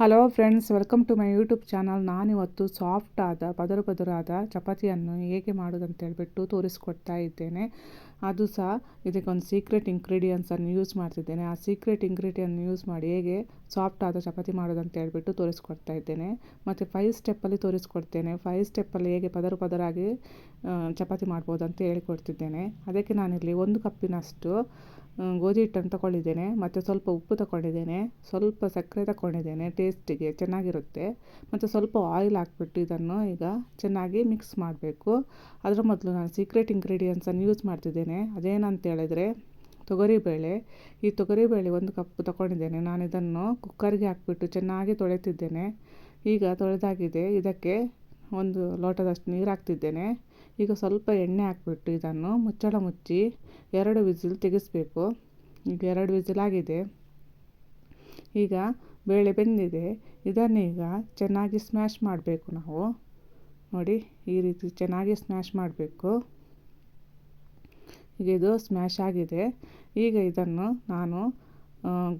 Hello friends, welcome to my YouTube channel. ನಾನಿವತ್ತು soft ಆದ ಪದರು ಪದರಾದ ಚಪಾತಿಯನ್ನು ಹೇಗೆ ಮಾಡೋದಂತ ಹೇಳಿಬಿಟ್ಟು ತೋರಿಸ್ಕೊಡ್ತಾ ಇದ್ದೇನೆ. ಅದು ಸಹ ಇದಕ್ಕೊಂದು ಸೀಕ್ರೆಟ್ ಇಂಗ್ರೀಡಿಯೆಂಟ್ಸನ್ನು ಯೂಸ್ ಮಾಡ್ತಿದ್ದೇನೆ. ಆ ಸೀಕ್ರೆಟ್ ಇಂಗ್ರೀಡಿಯನ್ನು ಯೂಸ್ ಮಾಡಿ ಹೇಗೆ ಸಾಫ್ಟ್ ಆದ ಚಪಾತಿ ಮಾಡೋದಂತ ಹೇಳ್ಬಿಟ್ಟು ತೋರಿಸ್ಕೊಡ್ತಾ ಇದ್ದೇನೆ. ಮತ್ತು ಫೈವ್ ಸ್ಟೆಪ್ಪಲ್ಲಿ ತೋರಿಸ್ಕೊಡ್ತೇನೆ. ಫೈವ್ ಸ್ಟೆಪ್ಪಲ್ಲಿ ಹೇಗೆ ಪದರು ಪದರಾಗಿ ಚಪಾತಿ ಮಾಡ್ಬೋದು ಅಂತ ಹೇಳಿಕೊಡ್ತಿದ್ದೇನೆ. ಅದಕ್ಕೆ ನಾನಿಲ್ಲಿ ಒಂದು ಕಪ್ಪಿನಷ್ಟು ಗೋಧಿ ಹಿಟ್ಟನ್ನು ತಗೊಂಡಿದ್ದೇನೆ ಮತ್ತು ಸ್ವಲ್ಪ ಉಪ್ಪು ತಗೊಂಡಿದ್ದೇನೆ ಸ್ವಲ್ಪ ಸಕ್ಕರೆ ತಗೊಂಡಿದ್ದೇನೆ ಟೇಸ್ಟಿಗೆ ಚೆನ್ನಾಗಿರುತ್ತೆ. ಮತ್ತು ಸ್ವಲ್ಪ ಆಯಿಲ್ ಹಾಕ್ಬಿಟ್ಟು ಇದನ್ನು ಈಗ ಚೆನ್ನಾಗಿ ಮಿಕ್ಸ್ ಮಾಡಬೇಕು. ಅದರ ಮೊದಲು ನಾನು ಸೀಕ್ರೆಟ್ ಇಂಗ್ರೀಡಿಯೆಂಟ್ಸನ್ನು ಯೂಸ್ ಮಾಡ್ತಿದ್ದೇನೆ. ಅದೇನಂತ ಹೇಳಿದರೆ, ತೊಗರಿಬೇಳೆ. ಈ ತೊಗರಿಬೇಳೆ ಒಂದು ಕಪ್ ತಗೊಂಡಿದ್ದೇನೆ ನಾನು ಇದನ್ನು ಕುಕ್ಕರ್ಗೆ ಹಾಕ್ಬಿಟ್ಟು ಚೆನ್ನಾಗಿ ತೊಳೆತಿದ್ದೇನೆ. ಈಗ ತೊಳೆದಾಗಿದೆ. ಇದಕ್ಕೆ ಒಂದು ಲೋಟದಷ್ಟು ನೀರು ಹಾಕ್ತಿದ್ದೇನೆ. ಈಗ ಸ್ವಲ್ಪ ಎಣ್ಣೆ ಹಾಕ್ಬಿಟ್ಟು ಇದನ್ನು ಮುಚ್ಚಳ ಮುಚ್ಚಿ ಎರಡು ವಿಸಿಲ್ ತೆಗೆಸಬೇಕು. ಈಗ ಎರಡು ವಿಸಿಲ್ ಆಗಿದೆ. ಈಗ ಬೇಳೆ ಬೆಂದಿದೆ. ಇದನ್ನೀಗ ಚೆನ್ನಾಗಿ ಸ್ಮ್ಯಾಶ್ ಮಾಡಬೇಕು ನಾವು. ನೋಡಿ, ಈ ರೀತಿ ಚೆನ್ನಾಗಿ ಸ್ಮ್ಯಾಶ್ ಮಾಡಬೇಕು. ಈಗ ಇದು ಸ್ಮ್ಯಾಶ್ ಆಗಿದೆ. ಈಗ ಇದನ್ನು ನಾನು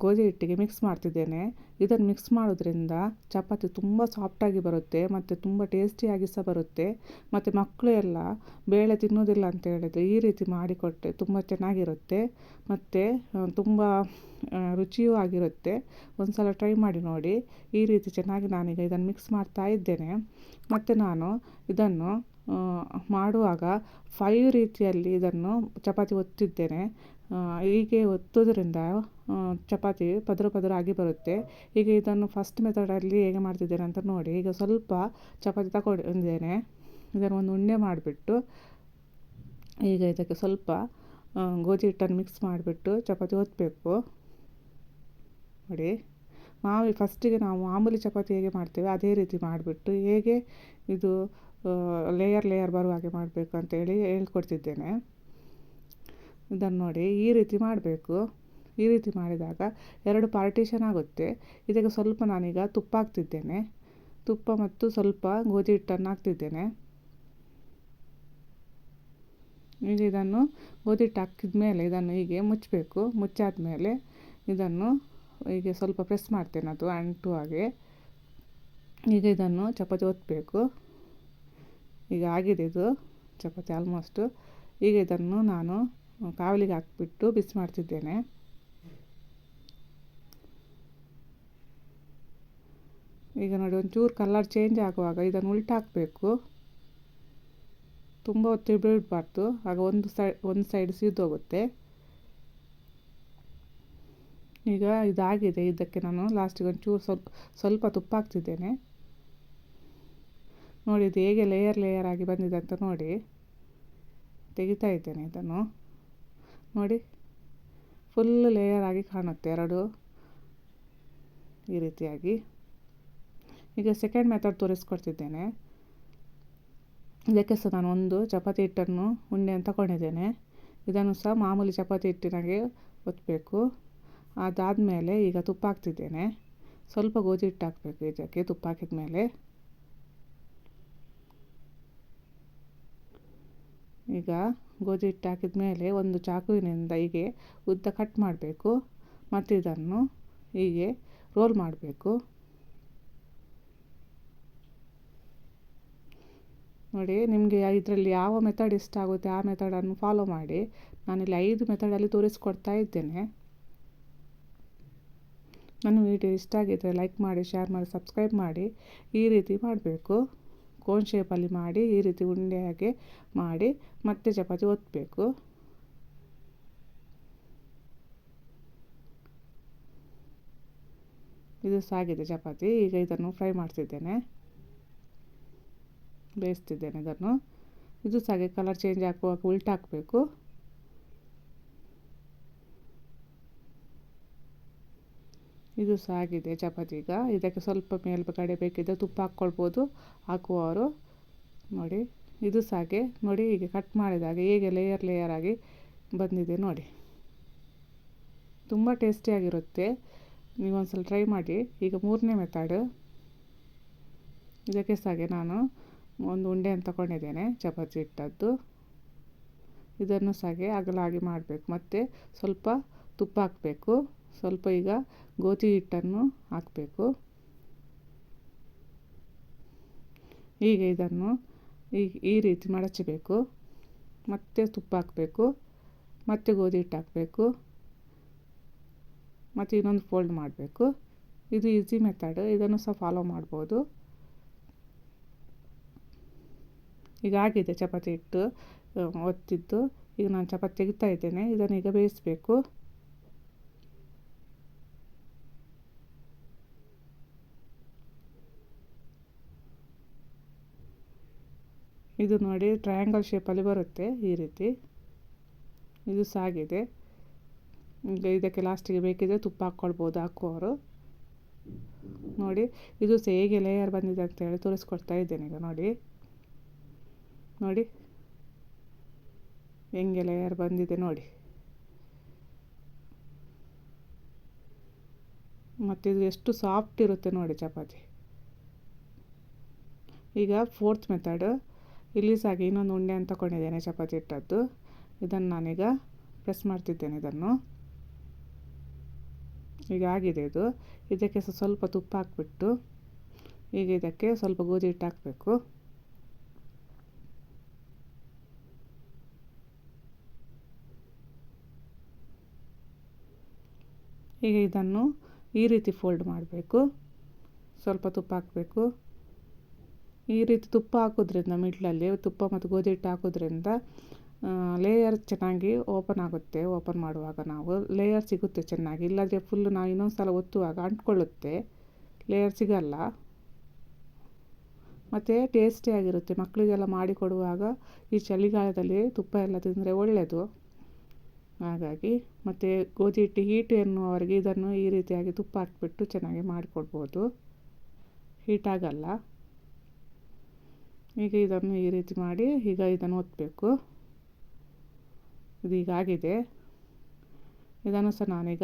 ಗೋಧಿ ಹಿಟ್ಟಿಗೆ ಮಿಕ್ಸ್ ಮಾಡ್ತಿದ್ದೇನೆ. ಇದನ್ನು ಮಿಕ್ಸ್ ಮಾಡೋದ್ರಿಂದ ಚಪಾತಿ ತುಂಬ ಸಾಫ್ಟಾಗಿ ಬರುತ್ತೆ, ಮತ್ತು ತುಂಬ ಟೇಸ್ಟಿಯಾಗಿ ಸಹ ಬರುತ್ತೆ. ಮತ್ತು ಮಕ್ಕಳು ಎಲ್ಲ ಬೇಳೆ ತಿನ್ನೋದಿಲ್ಲ ಅಂತ ಹೇಳಿದರೆ ಈ ರೀತಿ ಮಾಡಿಕೊಟ್ಟೆ ತುಂಬ ಚೆನ್ನಾಗಿರುತ್ತೆ. ಮತ್ತು ತುಂಬ ರುಚಿಯೂ ಆಗಿರುತ್ತೆ. ಒಂದು ಸಲ ಟ್ರೈ ಮಾಡಿ ನೋಡಿ. ಈ ರೀತಿ ಚೆನ್ನಾಗಿ ನಾನೀಗ ಇದನ್ನು ಮಿಕ್ಸ್ ಮಾಡ್ತಾ ಇದ್ದೇನೆ. ಮತ್ತು ನಾನು ಇದನ್ನು ಮಾಡುವಾಗ ಫೈವ್ ರೀತಿಯಲ್ಲಿ ಇದನ್ನು ಚಪಾತಿ ಒತ್ತಿದ್ದೇನೆ. ಹೀಗೆ ಒತ್ತೋದ್ರಿಂದ ಚಪಾತಿ ಪದರು ಪದರ ಆಗಿ ಬರುತ್ತೆ. ಈಗ ಇದನ್ನು ಫಸ್ಟ್ ಮೆಥಡಲ್ಲಿ ಹೇಗೆ ಮಾಡ್ತಿದ್ದೇನೆ ಅಂತ ನೋಡಿ, ಈಗ ಸ್ವಲ್ಪ ಚಪಾತಿ ತಗೊಂಡಿದ್ದೇನೆ. ಇದನ್ನು ಒಂದು ಉಂಡೆ ಮಾಡಿಬಿಟ್ಟು, ಈಗ ಇದಕ್ಕೆ ಸ್ವಲ್ಪ ಗೋಧಿ ಹಿಟ್ಟನ್ನು ಮಿಕ್ಸ್ ಮಾಡಿಬಿಟ್ಟು ಚಪಾತಿ ಒತ್ತಬೇಕು ನೋಡಿ ಮಾವಿ ಫಸ್ಟಿಗೆ ನಾವು ಮಾಮೂಲಿ ಚಪಾತಿ ಹೇಗೆ ಮಾಡ್ತೇವೆ, ಅದೇ ರೀತಿ ಮಾಡಿಬಿಟ್ಟು ಹೇಗೆ ಇದು ಲೇಯರ್ ಲೇಯರ್ ಬರುವ ಹಾಗೆ ಮಾಡಬೇಕು ಅಂತೇಳಿ ಹೇಳ್ಕೊಡ್ತಿದ್ದೇನೆ. ಇದನ್ನು ನೋಡಿ, ಈ ರೀತಿ ಮಾಡಬೇಕು. ಈ ರೀತಿ ಮಾಡಿದಾಗ ಎರಡು ಪಾರ್ಟಿಷನ್ ಆಗುತ್ತೆ. ಇದಕ್ಕೆ ಸ್ವಲ್ಪ ನಾನೀಗ ತುಪ್ಪ ಹಾಕ್ತಿದ್ದೇನೆ. ತುಪ್ಪ ಮತ್ತು ಸ್ವಲ್ಪ ಗೋಧಿ ಹಿಟ್ಟನ್ನು ಹಾಕ್ತಿದ್ದೇನೆ. ಈಗ ಇದನ್ನು ಗೋಧಿ ಹಿಟ್ಟು ಹಾಕಿದ ಮೇಲೆ ಇದನ್ನು ಹೀಗೆ ಮುಚ್ಚಬೇಕು. ಮುಚ್ಚಾದ ಮೇಲೆ ಇದನ್ನು ಹೀಗೆ ಸ್ವಲ್ಪ ಪ್ರೆಸ್ ಮಾಡ್ತೇನೆ ಅದು ಅಂಟು ಹಾಗೆ. ಈಗ ಇದನ್ನು ಚಪಾತಿ ಒತ್ತಬೇಕು ಈಗ ಆಗಿದೆ ಇದು. ಚಪಾತಿ ಆಲ್ಮೋಸ್ಟು ಈಗ ಇದನ್ನು ನಾನು ಕಾವಲಿಗೆ ಹಾಕ್ಬಿಟ್ಟು ಬಿಸಿ ಮಾಡ್ತಿದ್ದೇನೆ. ಈಗ ನೋಡಿ, ಒಂಚೂರು ಕಲರ್ ಚೇಂಜ್ ಆಗುವಾಗ ಇದನ್ನು ಉಲ್ಟಾ ಹಾಕಬೇಕು ತುಂಬ ಹೊತ್ತು ಬಿಡಬಾರ್ದು ಆಗ ಒಂದು ಸೈ ಒಂದು ಸೈಡ್ ಸಿದ್ದೋಗುತ್ತೆ ಈಗ ಇದಾಗಿದೆ. ಇದಕ್ಕೆ ನಾನು ಲಾಸ್ಟಿಗೆ ಒಂಚೂರು ಸ್ವಲ್ಪ ಸ್ವಲ್ಪ ತುಪ್ಪ ಹಾಕ್ತಿದ್ದೇನೆ. ನೋಡಿ, ಇದು ಹೇಗೆ ಲೇಯರ್ ಲೇಯರ್ ಆಗಿ ಬಂದಿದೆ ಅಂತ ನೋಡಿ. ತೆಗಿತಾ ಇದ್ದೇನೆ ಇದನ್ನು. ನೋಡಿ. ಫುಲ್ ಲೇಯರ್ ಆಗಿ ಕಾಣುತ್ತೆ ಎರಡು ಈ ರೀತಿಯಾಗಿ. ಈಗ ಸೆಕೆಂಡ್ ಮೆಥಡ್ ತೋರಿಸ್ಕೊಡ್ತಿದ್ದೇನೆ. ಇದಕ್ಕೆ ಸಹ ನಾನು ಒಂದು ಚಪಾತಿ ಹಿಟ್ಟನ್ನು ಉಂಡೆ ಅಂತ ತಗೊಂಡಿದ್ದೇನೆ ಇದನ್ನು ಸಹ ಮಾಮೂಲಿ ಚಪಾತಿ ಹಿಟ್ಟಿನಾಗೆ ಒತ್ತಬೇಕು ಅದಾದಮೇಲೆ ಈಗ ತುಪ್ಪ ಹಾಕ್ತಿದ್ದೇನೆ. ಸ್ವಲ್ಪ ಗೋಧಿ ಹಿಟ್ಟು ಹಾಕಬೇಕು ಇದಕ್ಕೆ ತುಪ್ಪ ಹಾಕಿದ ಮೇಲೆ ಈಗ ಗೋಧಿ ಹಿಟ್ಟು ಹಾಕಿದ ಮೇಲೆ ಒಂದು ಚಾಕುವಿನಿಂದ ಹೀಗೆ ಉದ್ದ ಕಟ್ ಮಾಡಬೇಕು. ಮತ್ತು ಇದನ್ನು ಹೀಗೆ ರೋಲ್ ಮಾಡಬೇಕು. ನೋಡಿ, ನಿಮಗೆ ಇದರಲ್ಲಿ ಯಾವ ಮೆಥಡ್ ಇಷ್ಟ ಆಗುತ್ತೆ ಆ ಮೆಥಡನ್ನು ಫಾಲೋ ಮಾಡಿ. ನಾನಿಲ್ಲಿ ಐದು ಮೆಥಡಲ್ಲಿ ತೋರಿಸ್ಕೊಡ್ತಾ ಇದ್ದೇನೆ. ನನ್ನ ವಿಡಿಯೋ ಇಷ್ಟ ಆಗಿದ್ದರೆ ಲೈಕ್ ಮಾಡಿ ಶೇರ್ ಮಾಡಿ ಸಬ್ಸ್ಕ್ರೈಬ್ ಮಾಡಿ. ಈ ರೀತಿ ಮಾಡಬೇಕು. ಕೋನ್ ಶೇಪಲ್ಲಿ ಮಾಡಿ, ಈ ರೀತಿ ಉಂಡೆ ಹಾಗೆ ಮಾಡಿ ಮತ್ತೆ ಚಪಾತಿ ಒತ್ತಬೇಕು ಇದು ಸಾಗಿದೆ ಚಪಾತಿ, ಈಗ ಇದನ್ನು ಫ್ರೈ ಮಾಡ್ತಿದ್ದೇನೆ. ಬೇಯಿಸ್ತಿದ್ದೇನೆ ಇದನ್ನು. ಇದು ಸಾಗೆ ಕಲರ್ ಚೇಂಜ್ ಹಾಕುವಾಗ ಉಲ್ಟಾ ಇದು ಚಪಾತಿ ಈಗ. ಇದಕ್ಕೆ ಸ್ವಲ್ಪ ಮೇಲ್ಗಡೆ ಬೇಕಿದ್ದರೆ ತುಪ್ಪ ಹಾಕ್ಕೊಳ್ಬೋದು. ಹಾಕುವವರು. ನೋಡಿ, ಇದು ಸಾಗೆ. ನೋಡಿ, ಹೀಗೆ ಕಟ್ ಮಾಡಿದಾಗ ಹೇಗೆ ಲೇಯರ್ ಲೇಯರ್ ಆಗಿ ಬಂದಿದೆ ನೋಡಿ. ತುಂಬ ಟೇಸ್ಟಿಯಾಗಿರುತ್ತೆ ನೀವೊಂದ್ಸಲ ಟ್ರೈ ಮಾಡಿ. ಈಗ ಮೂರನೇ ಮೆಥಡ್ ಇದಕ್ಕೆ ಸಾಗೆ ನಾನು ಒಂದು ಉಂಡೆಯನ್ನು ತಗೊಂಡಿದ್ದೇನೆ, ಚಪಾತಿ ಇಟ್ಟದ್ದು ಇದನ್ನು ಸಹ ಅಗಲಾಗಿ ಮಾಡಬೇಕು. ಮತ್ತು ಸ್ವಲ್ಪ ತುಪ್ಪ ಹಾಕಬೇಕು. ಸ್ವಲ್ಪ ಈಗ ಗೋಧಿ ಹಿಟ್ಟನ್ನು ಹಾಕಬೇಕು. ಈಗ ಇದನ್ನು ಈ ಈ ರೀತಿ ಮಡಚಬೇಕು. ಮತ್ತೆ ತುಪ್ಪ ಹಾಕಬೇಕು. ಮತ್ತೆ ಗೋಧಿ ಹಿಟ್ಟು ಹಾಕಬೇಕು. ಮತ್ತು ಇನ್ನೊಂದು ಫೋಲ್ಡ್ ಮಾಡಬೇಕು. ಇದು ಈಸಿ ಮೆಥಡ್. ಇದನ್ನು ಸಹ ಫಾಲೋ ಮಾಡ್ಬೋದು. ಈಗ ಆಗಿದೆ ಚಪಾತಿ ಹಿಟ್ಟು ಒತ್ತಿದ್ದು. ಈಗ ನಾನು ಚಪಾತಿ ತೆಗಿತಾ ಇದ್ದೇನೆ. ಇದನ್ನು ಈಗ ಬೇಯಿಸಬೇಕು. ಇದು ನೋಡಿ ಟ್ರಯಾಂಗಲ್ ಶೇಪಲ್ಲಿ ಬರುತ್ತೆ ಈ ರೀತಿ. ಇದು ಸಾಗಿದೆ. ಈಗ ಇದಕ್ಕೆ ಲಾಸ್ಟಿಗೆ ಬೇಕಿದ್ರೆ ತುಪ್ಪ ಹಾಕ್ಕೊಳ್ಬೋದು, ಹಾಕುವವರು. ನೋಡಿ, ಇದು ಹೇಗೆ ಲೇಯರ್ ಬಂದಿದೆ ಅಂತ ಹೇಳಿ ತೋರಿಸ್ಕೊಡ್ತಾ ಇದ್ದೇನೆ ಈಗ ನೋಡಿ. ನೋಡಿ, ಹೆಂಗೆ ಲೇಯರ್ ಬಂದಿದೆ ನೋಡಿ. ಮತ್ತು ಇದು ಎಷ್ಟು ಸಾಫ್ಟ್ ಇರುತ್ತೆ ನೋಡಿ ಚಪಾತಿ. ಈಗ ಫೋರ್ತ್ ಮೆಥಡ್ ಇಲ್ಲಿ ಸಾಗಿ ಇನ್ನೊಂದು ಉಂಡೆ ಅಂತ ತಗೊಂಡಿದ್ದೇನೆ ಚಪಾತಿ ಇಟ್ಟದ್ದು ಇದನ್ನು ನಾನೀಗ ಪ್ರೆಸ್ ಮಾಡ್ತಿದ್ದೇನೆ ಇದನ್ನು. ಈಗ ಆಗಿದೆ ಇದು. ಇದಕ್ಕೆ ಸ್ವಲ್ಪ ತುಪ್ಪ ಹಾಕ್ಬಿಟ್ಟು, ಈಗ ಇದಕ್ಕೆ ಸ್ವಲ್ಪ ಗೋಧಿ ಹಿಟ್ಟು ಹಾಕಬೇಕು. ಈಗ ಇದನ್ನು ಈ ರೀತಿ ಫೋಲ್ಡ್ ಮಾಡಬೇಕು. ಸ್ವಲ್ಪ ತುಪ್ಪ ಹಾಕಬೇಕು. ಈ ರೀತಿ ತುಪ್ಪ ಹಾಕೋದ್ರಿಂದ ಮಿಡ್ಲಲ್ಲಿ, ತುಪ್ಪ ಮತ್ತು ಗೋಧಿ ಹಿಟ್ಟು ಹಾಕೋದ್ರಿಂದ ಲೇಯರ್ ಚೆನ್ನಾಗಿ ಓಪನ್ ಆಗುತ್ತೆ ಓಪನ್ ಮಾಡುವಾಗ ನಾವು. ಲೇಯರ್ ಸಿಗುತ್ತೆ ಚೆನ್ನಾಗಿ, ಇಲ್ಲಾಂದರೆ ಫುಲ್ಲು ನಾವು ಇನ್ನೊಂದು ಸಲ ಒತ್ತುವಾಗ ಅಂಟ್ಕೊಳ್ಳುತ್ತೆ. ಲೇಯರ್ ಸಿಗಲ್ಲ. ಮತ್ತು ಟೇಸ್ಟಿಯಾಗಿರುತ್ತೆ ಮಕ್ಕಳಿಗೆಲ್ಲ ಮಾಡಿಕೊಡುವಾಗ ಈ ಚಳಿಗಾಲದಲ್ಲಿ ತುಪ್ಪ ಎಲ್ಲ ತಿಂದರೆ ಒಳ್ಳೆಯದು ಹಾಗಾಗಿ ಮತ್ತು ಗೋಧಿ ಹಿಟ್ಟು ಹೀಟು ಎನ್ನುವವರಿಗೆ ಇದನ್ನು ಈ ರೀತಿಯಾಗಿ ತುಪ್ಪ ಹಾಕಿಬಿಟ್ಟು ಚೆನ್ನಾಗಿ ಮಾಡಿಕೊಡ್ಬೋದು ಹೀಟಾಗಲ್ಲ ಈಗ ಇದನ್ನು ಈ ರೀತಿ ಮಾಡಿ ಈಗ ಇದನ್ನು ಒತ್ತಬೇಕು ಇದು ಈಗ ಆಗಿದೆ. ಇದನ್ನು ಸಹ ನಾನೀಗ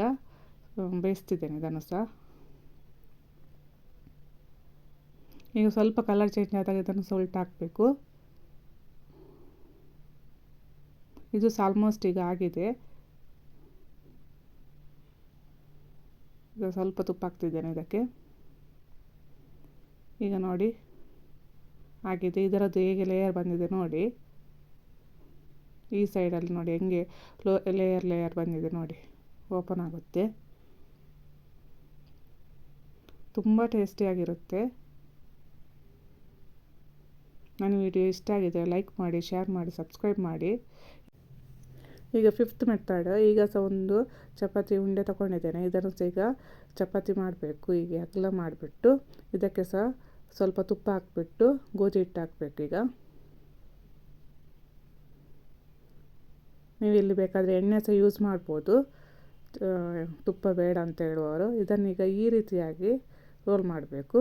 ಬೇಯಿಸ್ತಿದ್ದೇನೆ ಇದನ್ನು ಸಹ. ಈಗ ಸ್ವಲ್ಪ ಕಲರ್ ಚೇಂಜ್ ಆದಾಗ ಇದನ್ನು ಸೊಲ್ಟ್ ಹಾಕಬೇಕು. ಇದು ಸಹ ಆಲ್ಮೋಸ್ಟ್ ಈಗ ಆಗಿದೆ. ಈಗ ಸ್ವಲ್ಪ ತುಪ್ಪ ಹಾಕ್ತಿದ್ದೇನೆ ಇದಕ್ಕೆ. ಈಗ ನೋಡಿ. ಆಗಿದೆ ಇದರದ್ದು ಹೇಗೆ ಲೇಯರ್ ಬಂದಿದೆ ನೋಡಿ. ಈ ಸೈಡಲ್ಲಿ ನೋಡಿ, ಹೆಂಗೆ ಲೋ ಲೇಯರ್ ಲೇಯರ್ ಬಂದಿದೆ ನೋಡಿ. ಓಪನ್ ಆಗುತ್ತೆ. ತುಂಬ ಟೇಸ್ಟಿಯಾಗಿರುತ್ತೆ ನನ್ನ ವಿಡಿಯೋ ಇಷ್ಟ ಆಗಿದೆ ಲೈಕ್ ಮಾಡಿ ಶೇರ್ ಮಾಡಿ ಸಬ್ಸ್ಕ್ರೈಬ್ ಮಾಡಿ. ಈಗ ಫಿಫ್ತ್ ಮೆಥಡ್ ಈಗ ಸಹ ಒಂದು ಚಪಾತಿ ಉಂಡೆ ತಗೊಂಡಿದ್ದೇನೆ ಇದನ್ನು ಸಹ ಈಗ ಚಪಾತಿ ಮಾಡಬೇಕು. ಈಗ ಅಗಲ ಮಾಡಿಬಿಟ್ಟು ಇದಕ್ಕೆ ಸಹ ಸ್ವಲ್ಪ ತುಪ್ಪ ಹಾಕ್ಬಿಟ್ಟು ಗೋಧಿ ಹಿಟ್ಟು ಹಾಕಬೇಕು ಈಗ. ನೀವು ಇಲ್ಲಿ ಬೇಕಾದರೆ ಎಣ್ಣೆ ಸಹ ಯೂಸ್ ಮಾಡ್ಬೋದು. ತುಪ್ಪ ಬೇಡ ಅಂತ ಹೇಳುವವರು. ಇದನ್ನೀಗ ಈ ರೀತಿಯಾಗಿ ರೋಲ್ ಮಾಡಬೇಕು.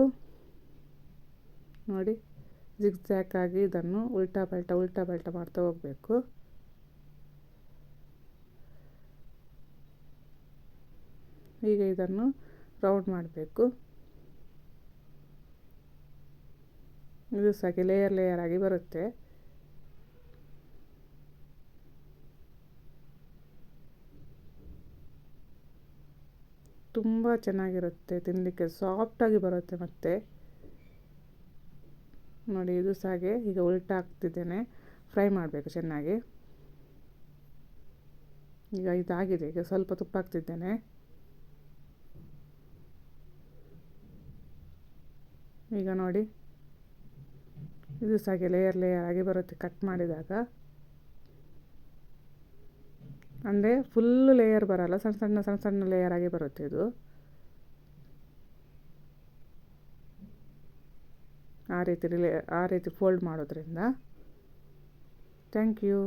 ನೋಡಿ ಜಿಗ್ಜ್ಯಾಕಾಗಿ ಇದನ್ನು ಉಲ್ಟಾ ಪಲ್ಟಾ ಉಲ್ಟಾ ಪಲ್ಟಾ ಮಾಡ್ತಾ ಹೋಗಬೇಕು. ಈಗ ಇದನ್ನು ರೌಂಡ್ ಮಾಡಬೇಕು. ಇದು ಸಹ ಲೇಯರ್ ಲೇಯರ್ ಆಗಿ ಬರುತ್ತೆ. ತುಂಬ ಚೆನ್ನಾಗಿರುತ್ತೆ ತಿನ್ನಲಿಕ್ಕೆ ಸಾಫ್ಟಾಗಿ ಬರುತ್ತೆ ಮತ್ತೆ. ನೋಡಿ, ಇದು ಸಾಗೆ. ಈಗ ಉಲ್ಟಾ ಹಾಕ್ತಿದ್ದೇನೆ. ಫ್ರೈ ಮಾಡಬೇಕು ಚೆನ್ನಾಗಿ. ಈಗ ಇದಾಗಿದೆ. ಈಗ ಸ್ವಲ್ಪ ತುಪ್ಪ ಹಾಕ್ತಿದ್ದೇನೆ. ಈಗ ನೋಡಿ. ಇದು ಸಹ ಲೇಯರ್ ಲೇಯರ್ ಆಗಿ ಬರುತ್ತೆ ಕಟ್ ಮಾಡಿದಾಗ. ಅಂದರೆ ಫುಲ್ಲು ಲೇಯರ್ ಬರಲ್ಲ, ಸಣ್ಣ ಸಣ್ಣ ಸಣ್ಣ ಸಣ್ಣ ಲೇಯರ್ ಆಗಿ ಬರುತ್ತೆ ಇದು. ಆ ರೀತಿ ಆ ರೀತಿ ಫೋಲ್ಡ್ ಮಾಡೋದ್ರಿಂದ. Thank you